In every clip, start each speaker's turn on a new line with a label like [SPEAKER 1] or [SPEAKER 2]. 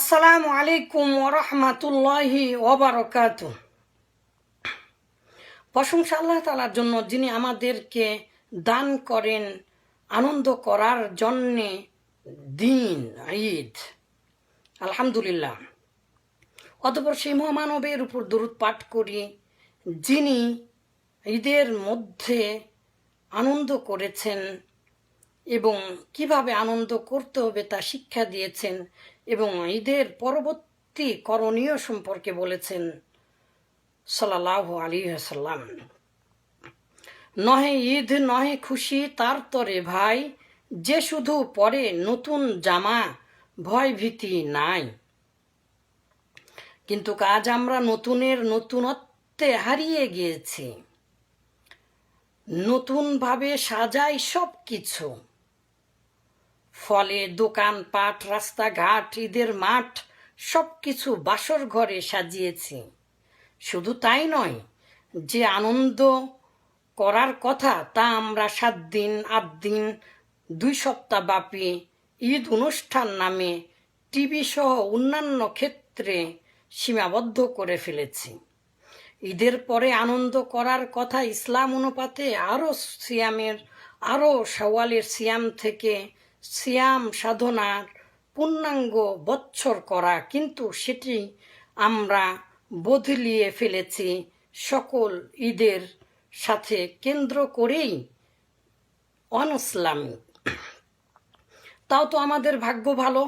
[SPEAKER 1] আসসালামু আলাইকুম ওরহমাতুল্লাহি ওবরকাত প্রশংসা আল্লাহ তালার জন্য যিনি আমাদেরকে দান করেন আনন্দ করার জন্যে দিন, ঈদ। আলহামদুলিল্লাহ। অতপর সেই মহামানবের উপর দরুদ পাঠ করি, যিনি ঈদের মধ্যে আনন্দ করেছেন এবং কীভাবে আনন্দ করতে হবে তা শিক্ষা দিয়েছেন এবং ঈদের পরবর্তী করণীয় সম্পর্কে বলেছেন সাল্লাহ আলী সাল্লাম নহে ঈদ, নহে খুশি, তার তরে ভাই, যে শুধু পরে নতুন জামা ভয় ভীতি নাই। কিন্তু কাজ আমরা নতুনের নতুনত্বে হারিয়ে গিয়েছি। নতুনভাবে সাজাই সব কিছু ফলে দোকান পাট, রাস্তাঘাট, ঈদের মাঠ সব কিছু বাসর ঘরে সাজিয়েছি। শুধু তাই নয়, যে আনন্দ করার কথা তা আমরা সাত দিন, আট দিন, দুই সপ্তাহ ব্যাপী ঈদ অনুষ্ঠান নামে টিভি সহ অন্যান্য ক্ষেত্রে সীমাবদ্ধ করে ফেলেছি। ঈদের পরে আনন্দ করার কথা ইসলাম অনুপাতে আরও সিয়ামের, আরও সওয়ালের সিয়াম থেকে সিয়াম সাধনার পূর্ণাঙ্গ বৎসর করা, কিন্তু সেটি আমরা বদলিয়ে ফেলেছি সকল ঈদের সাথে। কেন্দ্র করেই অনইসলামী তাও তো আমাদের ভাগ্য ভালো।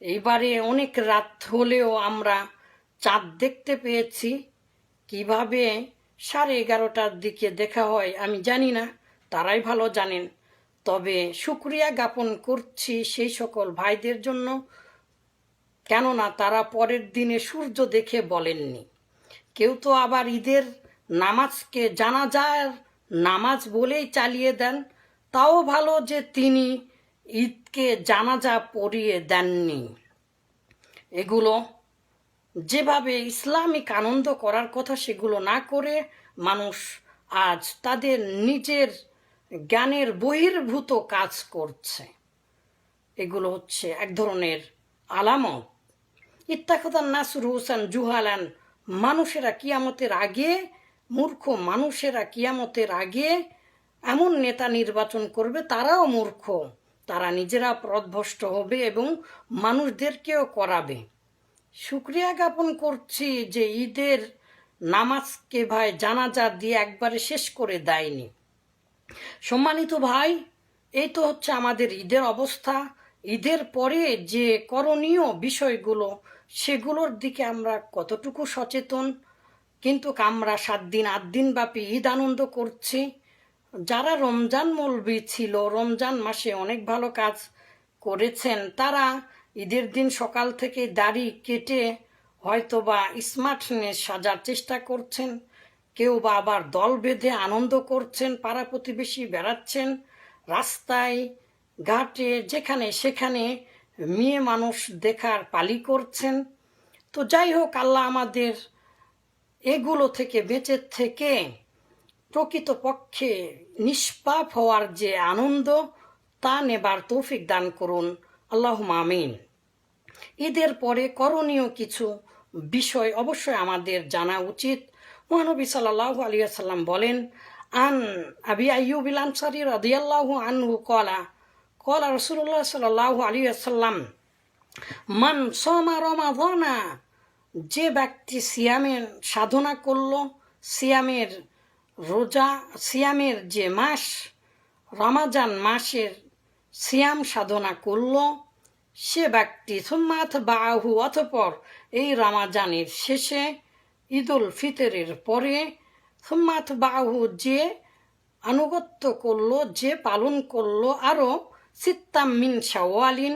[SPEAKER 1] এইবারে অনেক রাত হলেও আমরা চাঁদ দেখতে পেয়েছি। কীভাবে সাড়ে এগারোটার দিকে দেখা হয় আমি জানি না। তারাই ভালো জানেন। তবে শুক্রিয়া জ্ঞাপন করছি সেই সকল ভাইদের জন্য, কেননা তারা পরের দিনে সূর্য দেখে বলেননি। কেউ তো আবার ঈদের নামাজকে জানাজার নামাজ বলেই চালিয়ে দেন, তাও ভালো যে তিনি ঈদকে জানাজা পড়িয়ে দেননি। এগুলো যেভাবে ইসলামিক আনন্দ করার কথা সেগুলো না করে মানুষ আজ তাদের নিজের জ্ঞানের বহির্ভূত কাজ করছে। এগুলো হচ্ছে এক ধরনের আলামত। ইত্তাখতান নাসুর হুসান জুহালান, মানুষেরা কিয়ামতের আগে, মূর্খ মানুষেরা কিয়ামতের আগে এমন নেতা নির্বাচন করবে, তারাও মূর্খ। তারা নিজেরা পথভ্রষ্ট হবে এবং মানুষদেরকেও করাবে। শুক্রিয়া জ্ঞাপন করছি যে ঈদের নামাজকে ভাই জানাজা দিয়ে একবারে শেষ করে দেয়নি। সম্মানিত ভাই, এই তো হচ্ছে আমাদের ঈদের অবস্থা। ঈদের পরে যে করণীয় বিষয়গুলো, সেগুলোর দিকে আমরা কতটুকু সচেতন? কিন্তু আমরা সাত দিন, আট দিন ব্যাপী ঈদ আনন্দ করছি। যারা রমজান মলবি ছিল, রমজান মাসে অনেক ভালো কাজ করেছেন, তারা ঈদের দিন সকাল থেকে দাড়ি কেটে হয়তো বা স্মার্টফোনে সাজার চেষ্টা করছেন। কেউ বা আবার দল বেঁধে আনন্দ করছেন, পাড়া প্রতিবেশী বেড়াচ্ছেন, রাস্তায়, ঘাটে, যেখানে সেখানে মেয়ে মানুষ দেখার পালি করছেন। তো যাই হোক, আল্লাহ আমাদের এগুলো থেকে বেঁচে থেকে প্রকৃতপক্ষে নিষ্পাপ হওয়ার যে আনন্দ, তা নেবার তৌফিক দান করুন। আল্লাহ আমিন। ঈদের পরে করণীয় কিছু বিষয় অবশ্যই আমাদের জানা উচিত। মহানবী সাল্লাহ আলিয়া সাল্লাম বলেন, আন আবি আইয়ুবিল আনসারি রাদিয়াল্লাহু আনহু কলা কলা রসুল্লাহ সাল্লাহ আলিয়া সাল্লাম মান সমা রমাদানা যে ব্যক্তি সিয়ামের সাধনা করল, সিয়ামের রোজা, সিয়ামের যে মাস, রমাজান মাসের সিয়াম সাধনা করল, সে ব্যক্তি সুম্মাথ বাহু অতপর এই রমাজানের শেষে ঈদুল ফিতরের পরে সুম্মাথ বাহু যে আনুগত্য করল, যে পালন করল আরও সিত্তাম মিন শাওয়ালিন,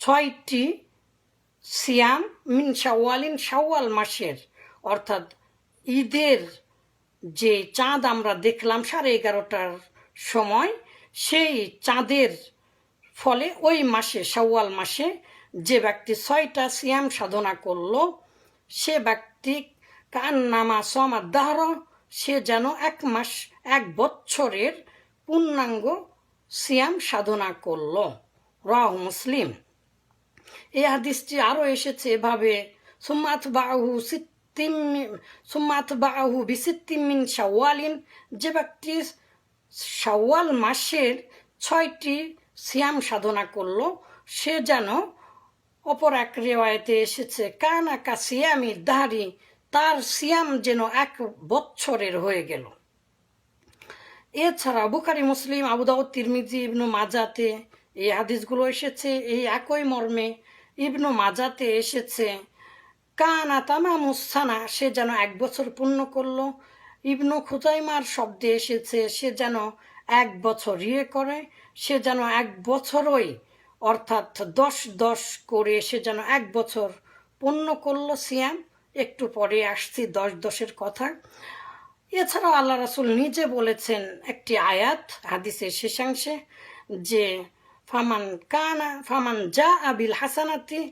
[SPEAKER 1] ছয়টি সিয়াম মিন শাওয়ালিন শাওয়াল মাসের। অর্থাৎ ঈদের যে চাঁদ আমরা দেখলাম সাড়ে এগারোটার সময়, সেই চাঁদের ফলে ওই মাসে, শাওয়াল মাসে যে ব্যক্তি ছয়টা সিয়াম সাধনা করল, সে ব্যক্তি কান নামা দাহর সে যেন এক মাস, এক বছরের পূর্ণাঙ্গ সিয়াম সাধনা করল। রাহ মুসলিম। এই হাদিসটি আরও এসেছে এভাবে, সুম্মাত বাহু সিত্তিম সুম্মাত বাহু বিসিত্তিমিন শাওয়ালিন যে ব্যক্তি শাওয়াল মাসের ছয়টি সিয়াম সাধনা করল, সে যেন অপর এক রেওয়ায়তে এসেছে, কানা কা সিয়ামি দাহারি তার সিয়াম যেন এক বৎসরের হয়ে গেল। এছাড়া বুখারি, মুসলিম, আবুদাউদ, তিরমিজি, ইবনু মাজাতে এই হাদিসগুলো এসেছে। এই একই মর্মে ইবনু মাজাতে এসেছে, কানা তামা মুসানা সে যেন এক বছর পূর্ণ করল। ইবনু খুতাইমার শব্দে এসেছে, সে যেন এক বছর ইয়ে করে, সে যেন এক বছরই, অর্থাৎ দশ দশ করে সে যেন এক বছর পূর্ণ করল সিয়াম। একটু পরে আসছি দশ দশের কথা। এছাড়াও আল্লাহ রাসুল নিজে বলেছেন একটি আয়াত হাদিসের শেষাংশে যে, ফামান কানা, ফামান যা আবিল হাসানাতি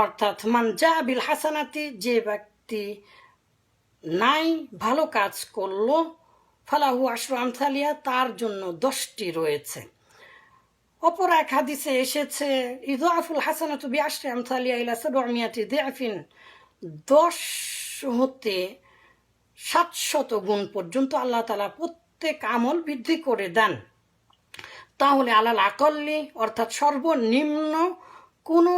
[SPEAKER 1] অর্থাৎ মান যা আবিল হাসানাতি যে ব্যক্তি নাই, ভালো কাজ করল, ফালাহু আশরু তার জন্য দশটি রয়েছে। অপর এক হাদিসে এসেছে ঈদ আফুল হাসানাতু বি আশরি আমসালিয়া ইলা সাবমিয়াতি দিআফিন দশ হতে সাতশত গুণ পর্যন্ত আল্লাহ তালা প্রত্যেক আমল বৃদ্ধি করে দেন। তাহলে আলাল আকল্লি, অর্থাৎ সর্বনিম্ন কোনো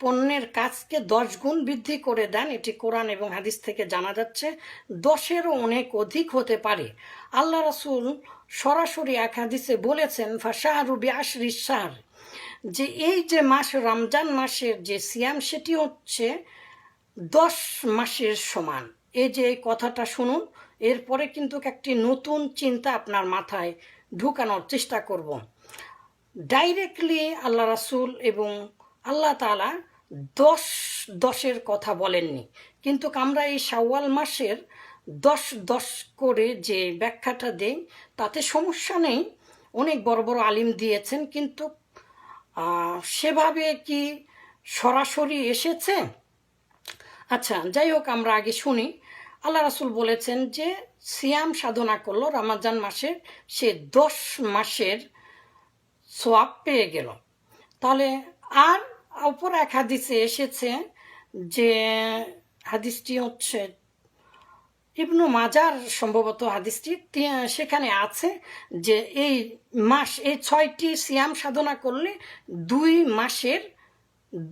[SPEAKER 1] পণ্যের কাজকে দশ গুণ বৃদ্ধি করে দেন। এটি কোরআন এবং হাদিস থেকে জানা যাচ্ছে, দশেরও অনেক অধিক হতে পারে। আল্লাহ রাসুল সরাসরি এক হাদিসে বলেছেন ফাশাহরুবি আশরি শাহর যে এই যে মাস, রমজান মাসের যে সিয়াম, সেটি হচ্ছে দশ মাসের সমান। এই যে কথাটা শুনুন, এরপরে কিন্তু একটি নতুন চিন্তা আপনার মাথায় ঢুকানোর চেষ্টা করব। ডাইরেক্টলি আল্লাহ রাসুল এবং আল্লাহ তালা দশ দশের কথা বলেননি। কিন্তু আমরা এই শাওয়াল মাসের দশ দশ করে যে ব্যাখ্যাটা দেই, তাতে সমস্যা নেই। অনেক বড় বড় আলিম দিয়েছেন, কিন্তু সেভাবে কি সরাসরি এসেছে? আচ্ছা যাই হোক আমরা আগে শুনি। আল্লাহ রাসুল বলেছেন যে, সিয়াম সাধনা করল রামাজান মাসের, সে দশ মাসের সোয়াব পেয়ে গেল। তাহলে আর অপর এক হাদিসে এসেছে যে, হাদিসটি হচ্ছে ইবনু মাজার সম্ভবত হাদিসটি সেখানে আছে যে, এই মাস, এই ছয়টি সিয়াম সাধনা করলে দুই মাসের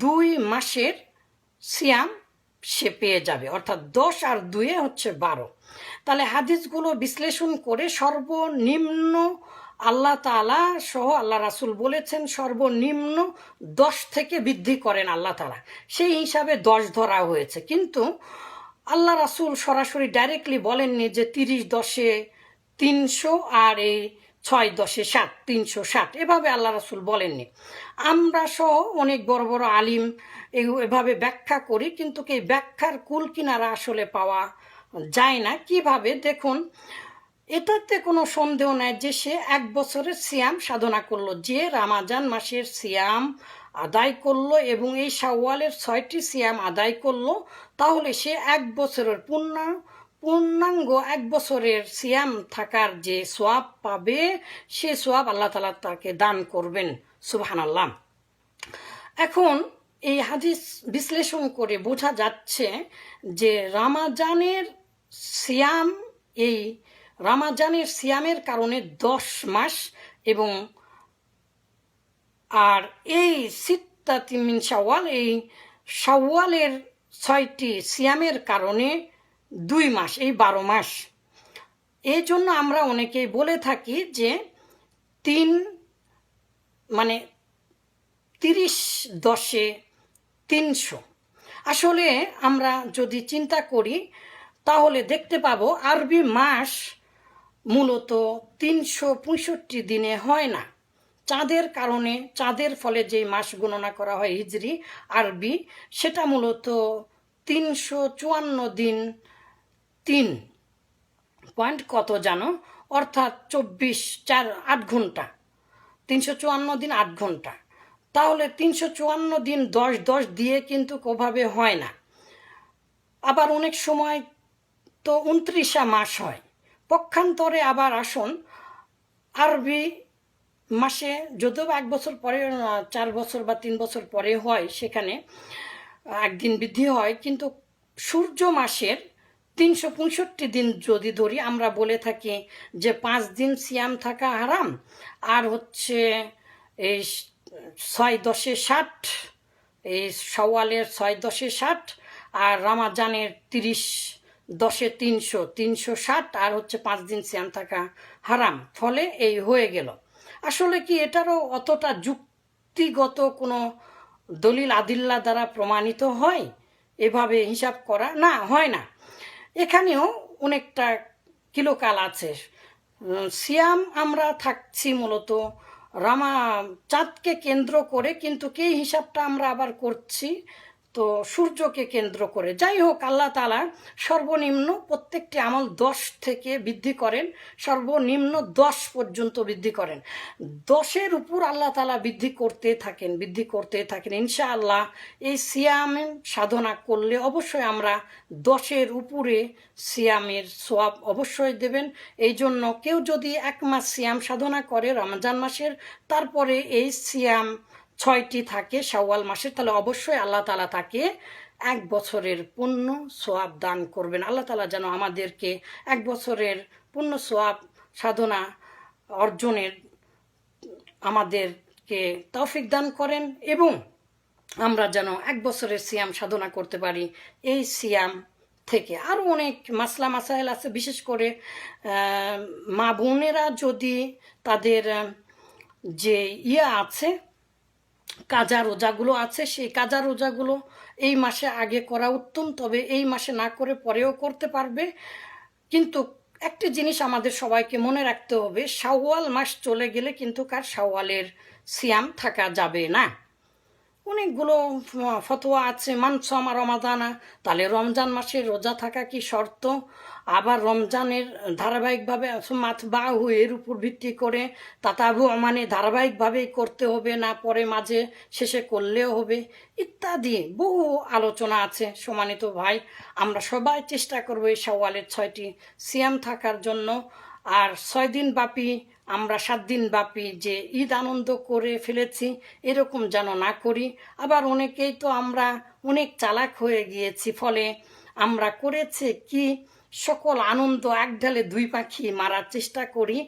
[SPEAKER 1] দুই মাসের সিয়াম সে পেয়ে যাবে। অর্থাৎ দশ আর দুয়ে হচ্ছে বারো। তাহলে হাদিসগুলো বিশ্লেষণ করে সর্বনিম্ন আল্লাহ তালা সহ আল্লাহ রাসুল বলেছেন, সর্বনিম্ন দশ থেকে বৃদ্ধি করেন আল্লাহ তালা সেই হিসাবে দশ ধরা হয়েছে। কিন্তু আল্লাহ রাসুল সরাসরি ডাইরেক্টলি বলেননি যে তিরিশ দশে তিনশো আর এই ছয় দশে ষাট তিনশো ষাট এভাবে আল্লাহ রাসুল বলেননি। আমরা সহ অনেক বড় বড় আলিম এভাবে ব্যাখ্যা করি, কিন্তু এই ব্যাখ্যার কুল কিনারা আসলে পাওয়া যায় না। কীভাবে? দেখুন, এটাতে কোনো সন্দেহ নাই যে সে এক বছরের সিয়াম সাধনা করল, যে রামাজান মাসের সিয়াম আদায় করল এবং এই শাওয়ালের ছয়টি সিয়াম আদায় করল, তাহলে সে এক বছরের পূর্ণ পূর্ণাঙ্গ এক বছরের সিয়াম থাকার যে সোয়াব পাবে, সে সোয়াব আল্লাহ তালা তাকে দান করবেন। সুবাহান আল্লাহ এখন এই হাদিস বিশ্লেষণ করে বোঝা যাচ্ছে যে রামাজানের সিয়াম, এই রামাজানের সিয়ামের কারণে দশ মাস এবং আর এই সিত্তা তিমিন শাওয়াল, এই শাওয়ালের ছয়টি সিয়ামের কারণে দুই মাস, এই বারো মাস। এই জন্য আমরা অনেকেই বলে থাকি যে তিন মানে তিরিশ দশে তিনশো। আসলে আমরা যদি চিন্তা করি, তাহলে দেখতে পাবো আরবি মাস মূলত তিনশো পঁয়ষট্টি দিনে হয় না। চাঁদের কারণে, চাঁদের ফলে যে মাস গণনা করা হয় হিজড়ি আরবি, সেটা মূলত তিনশো চুয়ান্ন দিন তিন পয়েন্ট কত জানো? অর্থাৎ চব্বিশ চার আট ঘণ্টা। তিনশো চুয়ান্ন দিন আট ঘণ্টা। তাহলে তিনশো চুয়ান্ন দিন দশ দশ দিয়ে কিন্তু কোভাবে হয় না। আবার অনেক সময় তো উনত্রিশা মাস হয়। পক্ষান্তরে আবার আসুন, আরবি মাসে যদিও এক বছর পরে, চার বছর বা তিন বছর পরে হয় সেখানে, একদিন বৃদ্ধি হয়, কিন্তু সূর্য মাসের তিনশো পঁয়ষট্টি দিন যদি ধরি, আমরা বলে থাকি যে পাঁচ দিন সিয়াম থাকা হারাম। আর হচ্ছে এই ছয় দশে ষাট, এই সওয়ালের ছয় দশে ষাট, আর রামাজানের তিরিশ দশে তিনশো তিনশো ষাট, আর হচ্ছে পাঁচ দিন সিয়াম থাকা হারাম। ফলে এই হয়ে গেল। আসলে কি এটারও অতটা যুক্তিগত কোনো দলিল আদিল্লা দ্বারা প্রমাণিত হয়? এভাবে হিসাব করা না, হয় না। এখানেও অনেকটা কিলোকাল আছে। সিয়াম আমরা থাকছি মূলত রামা চাঁদকে কেন্দ্র করে, কিন্তু কে হিসাবটা আমরা আবার করছি? তো সূর্যকে কেন্দ্র করে। যাই হোক, আল্লাহ তালা সর্বনিম্ন প্রত্যেকটি আমল দশ থেকে বৃদ্ধি করেন, সর্বনিম্ন দশ পর্যন্ত বৃদ্ধি করেন। দশের উপর আল্লাহ তালা বৃদ্ধি করতে থাকেন, বৃদ্ধি করতে থাকেন। ইনশাআল্লাহ এই সিয়াম সাধনা করলে অবশ্যই আমরা দশের উপরে সিয়ামের সোয়াব অবশ্যই দেবেন। এই জন্য কেউ যদি এক মাস সিয়াম সাধনা করে রমজান মাসের, তারপরে এই সিয়াম ছয়টি থাকে শাওয়াল মাসের, তাহলে অবশ্যই আল্লাহ তালা তাকে এক বছরের পূর্ণ সোয়াব দান করবেন। আল্লাহ তালা যেন আমাদেরকে এক বছরের পূর্ণ সোয়াব সাধনা অর্জনের আমাদেরকে তৌফিক দান করেন এবং আমরা যেন এক বছরের সিয়াম সাধনা করতে পারি এই সিয়াম থেকে। আরও অনেক মাসলা মাসাইল আছে, বিশেষ করে মা বোনেরা যদি তাদের যে ইয়ে আছে কাজা রোজাগুলো আছে, সেই কাজা রোজাগুলো এই মাসে আগে করা উত্তম, তবে এই মাসে না করে পরেও করতে পারবে। কিন্তু একটি জিনিস আমাদের সবাইকে মনে রাখতে হবে সাওয়াল মাস চলে গেলে কিন্তু কার শাওয়ালের সিয়াম থাকা যাবে না। অনেকগুলো ফতোয়া আছে মানসমা রমাদানা। তাহলে রমজান মাসে রোজা থাকা কি শর্ত? আবার রমজানের ধারাবাহিকভাবে বাহু, এর উপর ভিত্তি করে তাতাবু মানে ধারাবাহিকভাবেই করতে হবে না, পরে মাঝে শেষে করলেও হবে, ইত্যাদি। বহু আলোচনা আছে সমানিত ভাই। আমরা সবাই চেষ্টা করব এই সওয়ালের ছয়টি সিয়াম থাকার জন্য। আর ছয় দিন ব্যাপী আমরা সাত দিন ব্যাপী যে ঈদ আনন্দ করে ফেলেছি, এরকম যেন না করি। আবার অনেকেই তো আমরা অনেক চালাক হয়ে গিয়েছি, ফলে আমরা করেছে কি? সকল আনন্দ এক ঢালে দুই পাখি মারার চেষ্টা করি।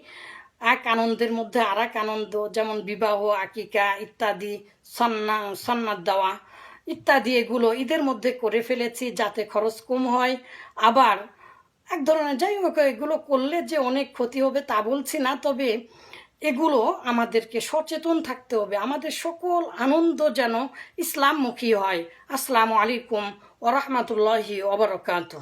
[SPEAKER 1] এক আনন্দের মধ্যে আর এক আনন্দ, যেমন বিবাহ, আকিকা ইত্যাদি, সন্না সন্ন্যাত দেওয়া ইত্যাদি এগুলো ঈদের মধ্যে করে ফেলেছি, যাতে খরচ কম হয়। আবার এক ধরনের, যাই হোক, এগুলো করলে যে অনেক ক্ষতি হবে তা বলছি না, তবে এগুলো আমাদেরকে সচেতন থাকতে হবে। আমাদের সকল আনন্দ যেন ইসলামমুখী হয়। আসসালামু আলাইকুম ওরহমতুল্লাহি ওবরকাত